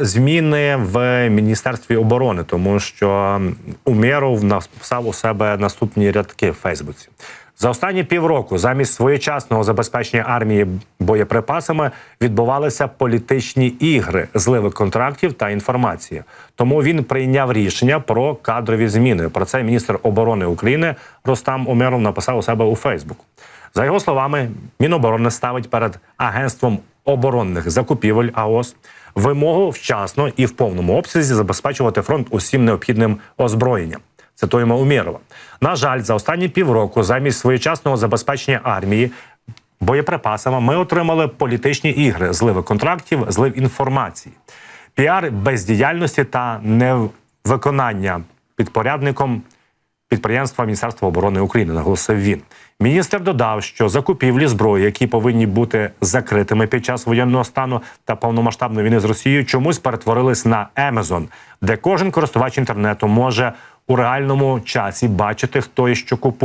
Зміни в міністерстві оборони, тому що Умєров написав у себе наступні рядки в Фейсбуці. За останні півроку замість своєчасного забезпечення армії боєприпасами відбувалися політичні ігри, зливи контрактів та інформації. Тому він прийняв рішення про кадрові зміни. Про це міністр оборони України Ростам Умєров написав у себе у Фейсбуку. За його словами, Міноборони ставить перед агентством оборонних закупівель АОС вимогу вчасно і в повному обсязі забезпечувати фронт усім необхідним озброєнням. Цитуємо Умєрова. На жаль, за останні півроку замість своєчасного забезпечення армії боєприпасами ми отримали політичні ігри, зливи контрактів, злив інформації, піар бездіяльності та невиконання підпорядником підприємства Міністерства оборони України, наголосив він. Міністр додав, що закупівлі зброї, які повинні бути закритими під час воєнного стану та повномасштабної війни з Росією, чомусь перетворились на Amazon, де кожен користувач інтернету може у реальному часі бачити, хто і що купує.